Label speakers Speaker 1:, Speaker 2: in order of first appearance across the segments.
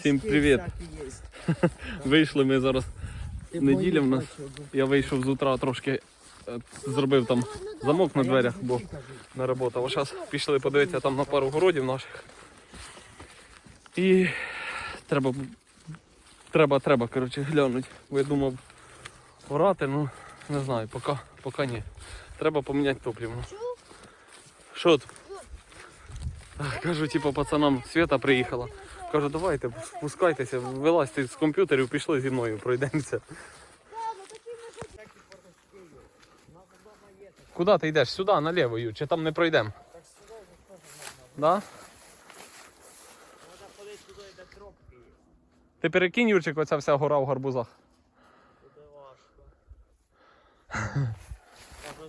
Speaker 1: Всім привіт. Вийшли ми зараз. Неділя в нас. Я вийшов з утра трошки е, зробив там замок на дверях, бо не робота. А зараз пішли подивитися там на пару городів наших. І треба, треба, треба, коротше, глянути. Бо я думав орати, ну не знаю, поки, поки ні. Треба поміняти топливо. Що тут? Кажу, типу, пацанам Свята приїхала. Кажу, давайте, спускайтеся, вилазьте з комп'ютерів, пішли зі мною, пройдемося. Куди ти йдеш? Сюди, наліво, Ю, чи там не пройдемо? Да? Ти перекинь, Юрчик, оця вся гора в гарбузах.
Speaker 2: Буде важко.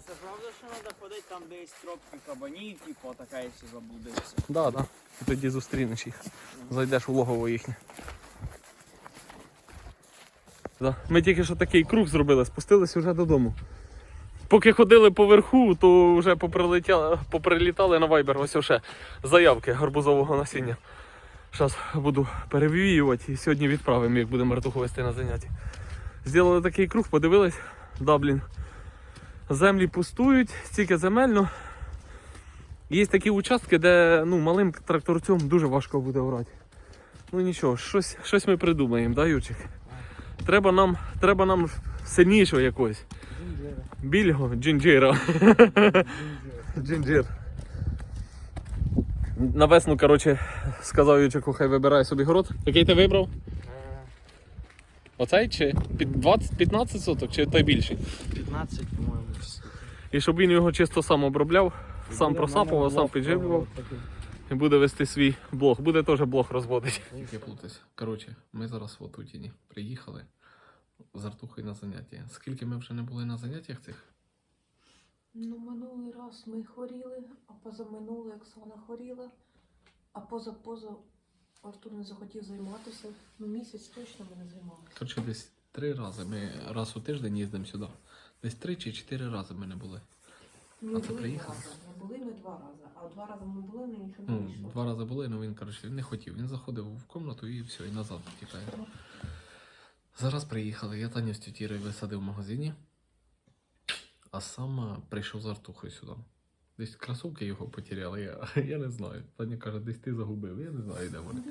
Speaker 2: Це правда, що треба ходити там, де є тропки кабанів, типу, така якщо заблудився.
Speaker 1: Да, да. І тоді зустрінеш їх. Зайдеш у логово їхнє. Ми тільки що такий круг зробили, спустились вже додому. Поки ходили поверху, то вже поприлітали на вайбер ось ще заявки гарбузового насіння. Зараз буду перевіювати і сьогодні відправимо, як будемо ратуху вести на заняття. Зробили такий круг, подивились, Даблін. Землі пустують, стільки земельно. Є такі участки, де ну, малим тракторцем дуже важко буде орати. Ну нічого, щось, щось ми придумаємо, да, Юрчик? Треба нам, треба нам сильнішого якогось. Більго, джинджира. Джинджир. На весну, коротше, сказав Ючику, хай вибирає собі город. Який ти вибрав? Оцей чи під 20, 15 соток, чи той більший?
Speaker 2: 15, по-моєму.
Speaker 1: І щоб він його чисто сам обробляв, сам просапував, сам підживлював. І буде вести свій блог. Буде теж блог розводити. Я плутаюсь. Коротше, ми зараз в Отутіні приїхали з Артухою на заняття. Скільки ми вже не були на заняттях цих?
Speaker 3: Ну, минулий раз ми хворіли, а позаминулий Оксана хворіла, а поза-поза Артур не захотів займатися. Ну, місяць точно ми не займалися.
Speaker 1: Коротше, десь три рази. Ми раз у тиждень їздимо сюди. Десь три чи чотири рази ми не були.
Speaker 3: Ми
Speaker 1: А
Speaker 3: два рази. Були ми два рази. А два рази ми були, ми нічого не
Speaker 1: Ну,
Speaker 3: вийшло.
Speaker 1: два рази були, але він, коротше, він не хотів. Він заходив в кімнату і все, і назад тікає. Зараз приїхали. Я Таню з тютірою висадив в магазині, а сам прийшов з Артухою сюди. Десь кросовки його потеряли, я, я не знаю. Таня каже, десь ти загубив, я не знаю, де вони.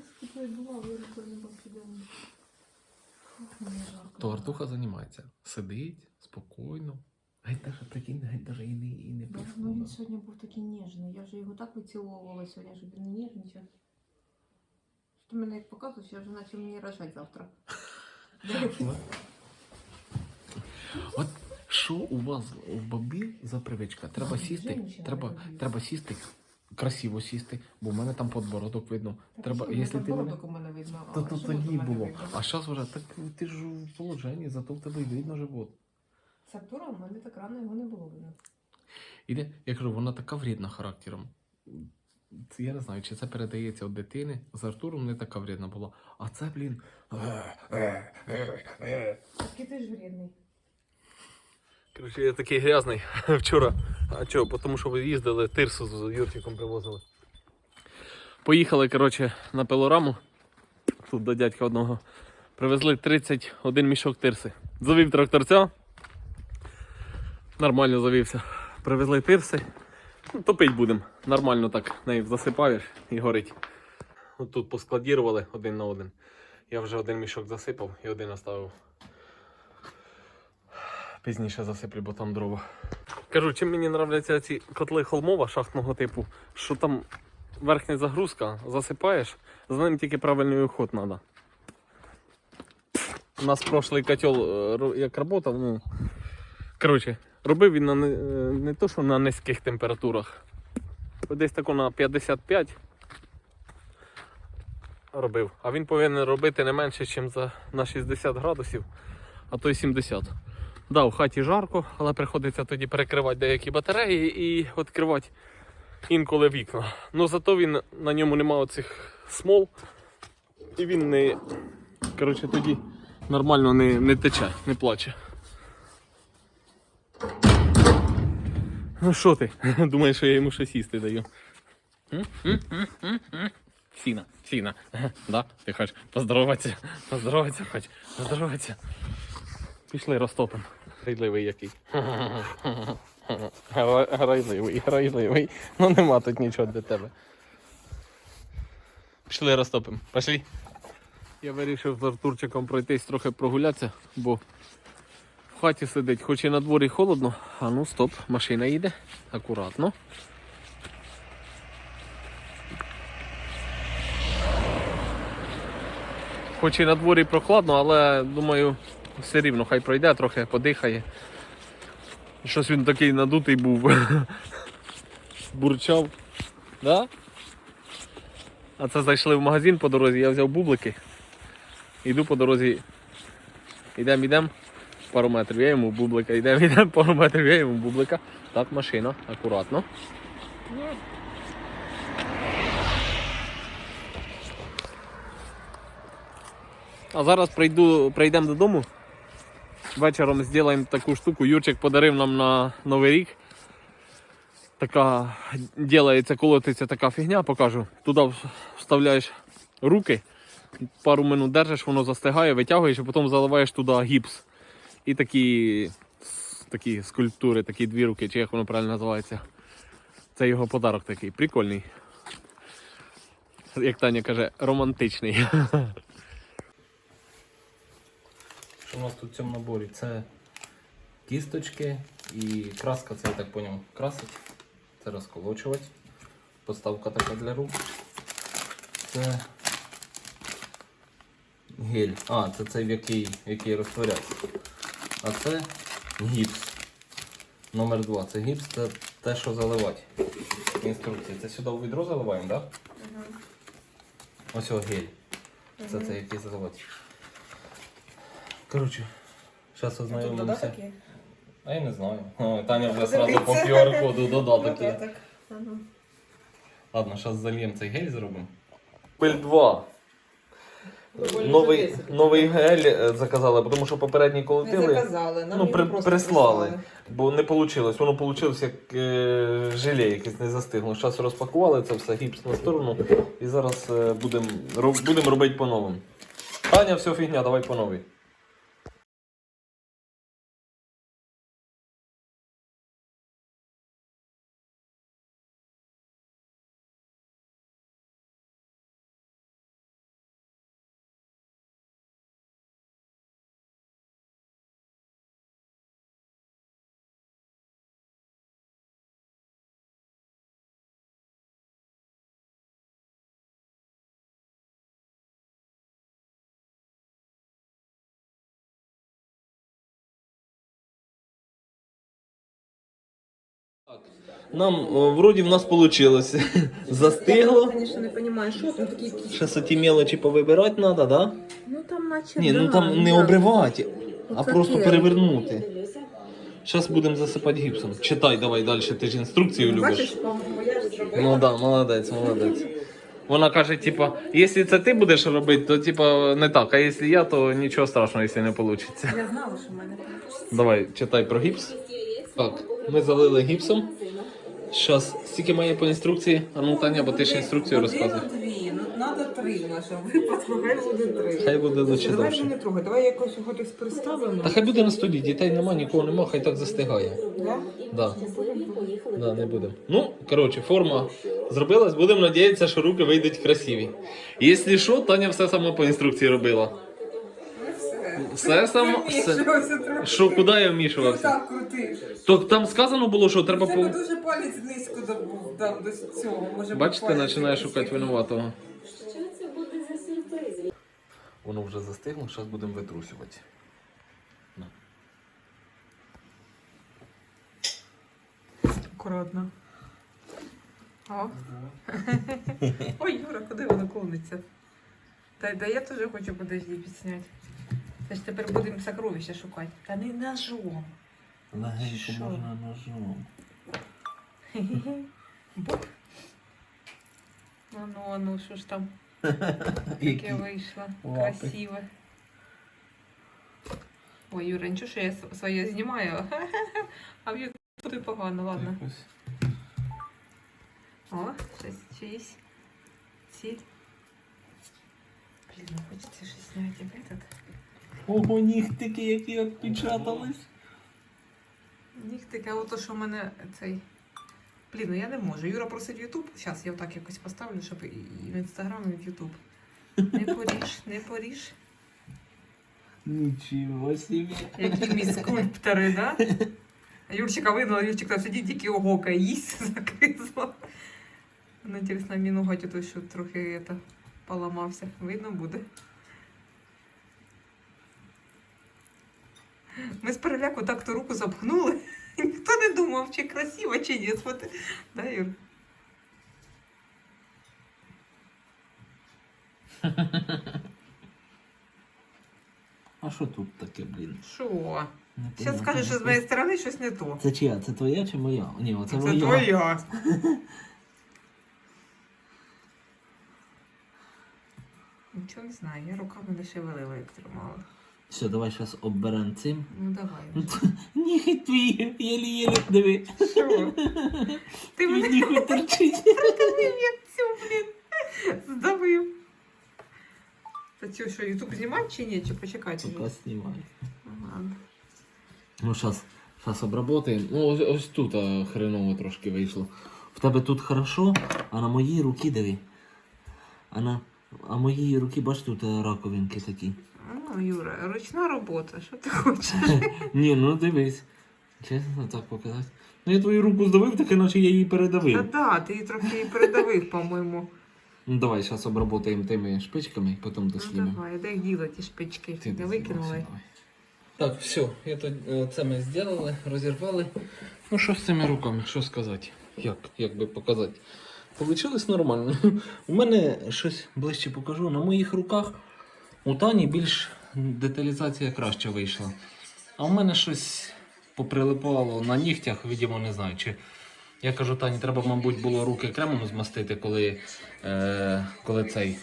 Speaker 1: То Артуха займається. Сидить спокійно. Геть даже прикинь, геть даже і не, і не
Speaker 3: Да. Ну, він сьогодні був такий ніжний. Я вже його так виціловувала сьогодні, щоб він не ніжничав. Що ти мене як показуєш, я вже наче мені рожать завтра.
Speaker 1: От що у вас у бабі за привичка? Треба сісти, треба, треба сісти, красиво сісти, бо в мене там подбородок видно. Треба, якщо ти мене...
Speaker 3: подбородок у мене видно. А
Speaker 1: то
Speaker 3: живот
Speaker 1: тоді
Speaker 3: у мене
Speaker 1: було.
Speaker 3: видно.
Speaker 1: А зараз вже так ти ж в положенні, зато в тебе й видно живот.
Speaker 3: З Артуром у мене так рано його не було видно.
Speaker 1: Іде, я кажу, вона така вредна характером. Це Я не знаю, чи це передається від дитини. З Артуром не така вредна була. А це, блін.
Speaker 3: Такий ти ж вредний.
Speaker 1: Короче, я такий грязний вчора. А чого? Тому що ви їздили, тирсу з Юрчиком привозили. Поїхали, коротше, на пилораму. Тут до дядька одного. Привезли 31 мішок тирси. Завів тракторця. Нормально завівся. Привезли тирси. Ну, топить будемо. Нормально так нею засипаєш і горить. От тут поскладірували один на один. Я вже один мішок засипав і один оставив. Пізніше засиплю, бо там дрова. Кажу, чим мені нравляться ці котли холмова шахтного типу, що там верхня загрузка, засипаєш, за ним тільки правильний уход треба. У нас прошлий котел е, як працював, ну. Коротше, робив він на не, то, що на низьких температурах. Десь тако на 55 робив. А він повинен робити не менше, ніж за, на 60 градусів, а то й 70. Да, у хаті жарко, але приходиться тоді перекривати деякі батареї і відкривати інколи вікна. Ну зато він на ньому немає оцих смол. І він не. Коротше, тоді нормально не, не тече, не плаче. Ну що ти? Думаєш, що я йому щось їсти даю? Сіна, Сіна. Да? Ти хочеш поздороватися? Поздороватися хоч. Поздороватися. Пішли розтопим. Грайливий який. Грайливий, грайливий. Ну нема тут нічого для тебе. Пішли розтопим. Пішли. Я вирішив з Артурчиком пройтись трохи прогулятися, бо хаті сидить, хоч і на дворі холодно. А ну стоп, машина їде. Акуратно. Хоч і на дворі прохладно, але думаю, все рівно хай пройде, трохи подихає. Щось він такий надутий був. Бурчав. Да? А це зайшли в магазин по дорозі, я взяв бублики. Іду по дорозі. Ідемо, ідемо. Пару метрів я йому бублика, йдемо, йдемо, пару метрів я йому бублика. Так, машина, акуратно. А зараз прийду, прийдемо додому. Вечором зробимо таку штуку. Юрчик подарив нам на Новий рік. Така ділається, колотиться така фігня, покажу. Туди вставляєш руки, пару минут держиш, воно застигає, витягуєш і потім заливаєш туди гіпс. І такі, такі скульптури, такі дві руки, чи як воно правильно називається. Це його подарок такий, прикольний. Як Таня каже, романтичний.
Speaker 4: Що у нас тут в цьому наборі? Це кісточки і краска, це я так поняв, красить. Це розколочувати. Поставка така для рук. Це гель. А, це цей який, в який розтворяється. А це гіпс. Номер 2. Це гіпс, це те, що заливати. Інструкції. Це сюди у відро заливаємо, так? Да? Ось о гель. Це це який заливати. Коротше, зараз ознайомимося. А я не знаю. О, Таня вже одразу по QR-коду додаток є. Ладно, зараз зальємо цей гель зробимо.
Speaker 1: Пиль 2. Новий, новий гель е, заказали, тому що попередній
Speaker 5: Не
Speaker 1: колотили,
Speaker 5: заказали, нам
Speaker 1: ну, при,
Speaker 5: просто
Speaker 1: прислали. Бо не вийшло. Воно вийшло як е, желе якесь не застигло. Зараз розпакували це все, гіпс на сторону. І зараз е, будемо будем робити по-новому. Таня, все фігня, давай по новій. Нам вроді в нас вийшло. Застигло.
Speaker 5: Конечно, не понимаю, що там такі якісь.
Speaker 1: Зараз ті мелочі повибирати треба, да?
Speaker 5: Ну там наче.
Speaker 1: Ні, ну
Speaker 5: да,
Speaker 1: там не
Speaker 5: да.
Speaker 1: обривати, а
Speaker 5: Оце
Speaker 1: просто
Speaker 5: таке.
Speaker 1: перевернути. Зараз будемо засипати гіпсом. Читай давай далі, ти ж інструкцію любиш.
Speaker 5: Бачиш, по-моєму, я ж зробила.
Speaker 1: Ну да, молодець, молодець. Вона каже, типа, якщо це ти будеш робити, то типа не так, а якщо я, то нічого страшного, якщо не вийде.
Speaker 5: Я знала, що в мене там.
Speaker 1: Давай, читай про гіпс. Так, ми залили гіпсом. Зараз, скільки має по інструкції? А ну Таня, бо ти ж інструкцію розказуєш.
Speaker 5: дві, ну треба три в нашому випадку, хай буде три.
Speaker 1: Хай буде лучше
Speaker 5: Давай вже не трогай, давай якось його десь приставимо.
Speaker 1: Та хай буде на столі, дітей нема, нікого нема, хай так застигає.
Speaker 5: Да?
Speaker 1: Да. Да, не будемо. Ну, коротше, форма зробилась, будемо надіятися, що руки вийдуть красиві. Якщо що, Таня все сама по інструкції робила. Все саме. Все. Що, куди я
Speaker 5: Ну
Speaker 1: вмішувався?
Speaker 5: так крутиш.
Speaker 1: То там сказано було, що треба
Speaker 5: Треба
Speaker 1: по.
Speaker 5: дуже палець низько добув, там до цього. Може,
Speaker 1: Бачите,
Speaker 5: палець
Speaker 1: починає
Speaker 5: якийсь
Speaker 1: шукати
Speaker 5: такий.
Speaker 1: винуватого.
Speaker 6: Що це буде за сюрприз?
Speaker 4: Воно вже застигло, зараз будемо витрусювати.
Speaker 5: Акуратно. О. Ой, Юра, куди воно клониться? Та да я теж хочу подожди підсняти. Це ж тепер будемо сокровища шукати. Та не ножом.
Speaker 4: Легенько
Speaker 5: Що?
Speaker 4: можна ножом.
Speaker 5: Бух. А ну, а ну, що ж там таке вийшло?
Speaker 4: лапи.
Speaker 5: Красиве. Ой, Юра, нічого, що я с- своє знімаю. А в ютубі погано, ладно.
Speaker 4: Якось.
Speaker 5: О, щось чиїсь. Ці Блін, ну хочеться щось зняти в этот.
Speaker 1: Ого, нігтики, які відпечатались.
Speaker 5: Нігтики, а ото що в мене цей. Блін, ну я не можу. Юра просить Ютуб. Зараз я отак якось поставлю, щоб і в інстаграм, і в Ютуб. Не поріж, не поріж.
Speaker 1: Нічого собі.
Speaker 5: Які мій скульптори, да? Юрчика видно, Юрчик там сидить, тільки огока їсть за крісло. Ну, інтересно, мій ноготь той, що трохи это, поламався. Видно буде. Ми з переляку так ту руку запхнули. Ніхто не думав, чи красиво, чи ні. Смотри. Да, Юр?
Speaker 1: А що тут таке, блін?
Speaker 5: Що? Зараз скажеш, що з моєї сторони щось не то.
Speaker 1: Це чия? Це твоя чи моя? Ні, оце
Speaker 5: Це
Speaker 1: моя.
Speaker 5: твоя. Нічого не знаю, я руками не шевелила, як тримала.
Speaker 1: Все, давай зараз оберемо цим.
Speaker 5: Ну давай.
Speaker 1: Ніготь твій, єлі-єлі диви.
Speaker 5: Що? Ти мене
Speaker 1: Ніготь торчить.
Speaker 5: придавив як цю, блін. Здавив. Та цю що, Ютуб знімати чи ні? Чи почекати?
Speaker 1: Знімай.
Speaker 5: Ага.
Speaker 1: Ну, зараз, зараз обработаємо. Ну, ось, ось тут а, хреново трошки вийшло. В тебе тут хорошо, а на моїй руці диви. А на а моїй руки, бач, тут а, раковинки такі.
Speaker 5: Ну, Юра, ручна робота, що ти хочеш?
Speaker 1: Ні, ну дивись. Чесно, так показати. Ну я твою руку здавив, так іначе я її
Speaker 5: Та
Speaker 1: передавив.
Speaker 5: да, ти її трохи її передавив, по-моєму.
Speaker 1: Ну давай, зараз обработаємо тими шпичками, потім
Speaker 5: Ну
Speaker 1: дослідимо.
Speaker 5: давай, де їх діла ті шпички?
Speaker 1: Ти
Speaker 5: Не викинули.
Speaker 1: Так, все, я тут, е, це ми зробили, розірвали. Ну що з цими руками, що сказати? Як, як би показати? Получилось нормально. У мене щось ближче покажу. На моїх руках у Тані більш деталізація краще вийшла. А у мене щось поприлипало на нігтях, видимо, не знаю. Чи... Я кажу, Тані, треба, мабуть, було руки кремом змастити, коли, е, коли цей,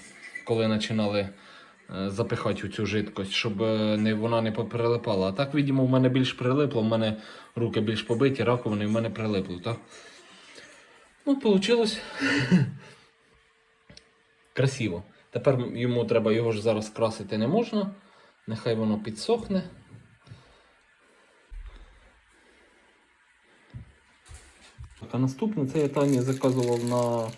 Speaker 1: коли починали е, запихати цю жидкость, щоб е, не, вона не поприлипала. А так, видимо, в мене більш прилипло, в мене руки більш побиті, раковини, в мене прилипло, так? Ну, вийшло. Красиво. Тепер йому треба його ж зараз красити не можна. Нехай воно підсохне. Так, а наступне це я Тані заказував на,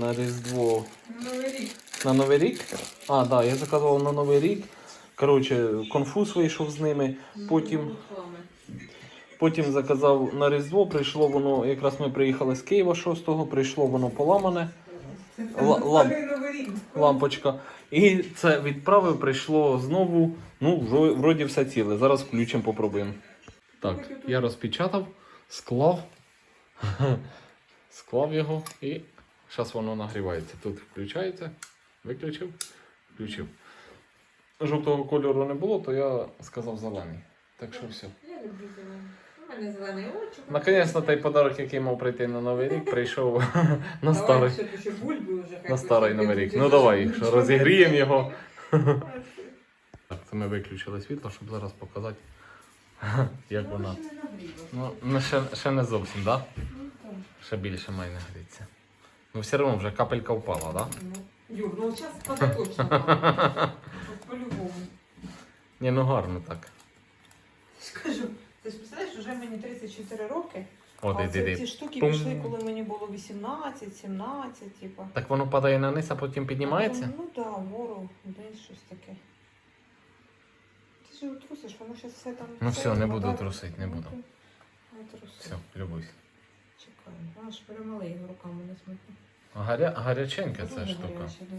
Speaker 1: на Різдво
Speaker 5: Новий рік.
Speaker 1: на Новий рік? А, так, да, я заказував на Новий рік. Коротше, конфуз вийшов з ними. Потім, потім заказав на Різдво, прийшло воно, якраз ми приїхали з Києва 6-го, прийшло воно поламане. Ла- лам-. Лампочка. І це відправив, прийшло знову. Ну, вро- вроді все ціле. Зараз включимо, попробуємо. Так, я розпечатав, склав. Склав його і зараз воно нагрівається. Тут включається, виключив, включив. Жовтого кольору не було, то я сказав зелений. Так що все.
Speaker 5: Я люблю зелений. Мене зелений очі.
Speaker 1: Наконець-то той подарок, який мав прийти на Новий рік, прийшов на старий, на старий Новий рік. Ну давай, що розігріємо його. Так, це ми виключили світло, щоб зараз показати, як вона. Ну, ну, ще, ще не зовсім, так? Да? Ще більше має нагрітися. Ну, все одно вже капелька впала, так?
Speaker 5: Юр, ну зараз пока точно. По-любому.
Speaker 1: Ні, ну гарно так.
Speaker 5: Скажу, ти ж представляєш, вже мені 34 роки.
Speaker 1: От,
Speaker 5: а
Speaker 1: іди,
Speaker 5: це,
Speaker 1: іди.
Speaker 5: ці штуки
Speaker 1: Пум.
Speaker 5: пішли, коли мені було 18, 17, типа.
Speaker 1: Так воно падає на низ, а потім піднімається?
Speaker 5: Ну так, да, вгору, десь щось таке. Ти ж його трусиш, воно зараз все там.
Speaker 1: Ну
Speaker 5: все
Speaker 1: не буду трусити, не
Speaker 5: Ну,
Speaker 1: буду.
Speaker 5: Не труси.
Speaker 1: Все, любуйся.
Speaker 5: Чекай, аж перемали його руками не смикну.
Speaker 1: Гаря... Гаряченька ця штука.
Speaker 5: гаряче, да.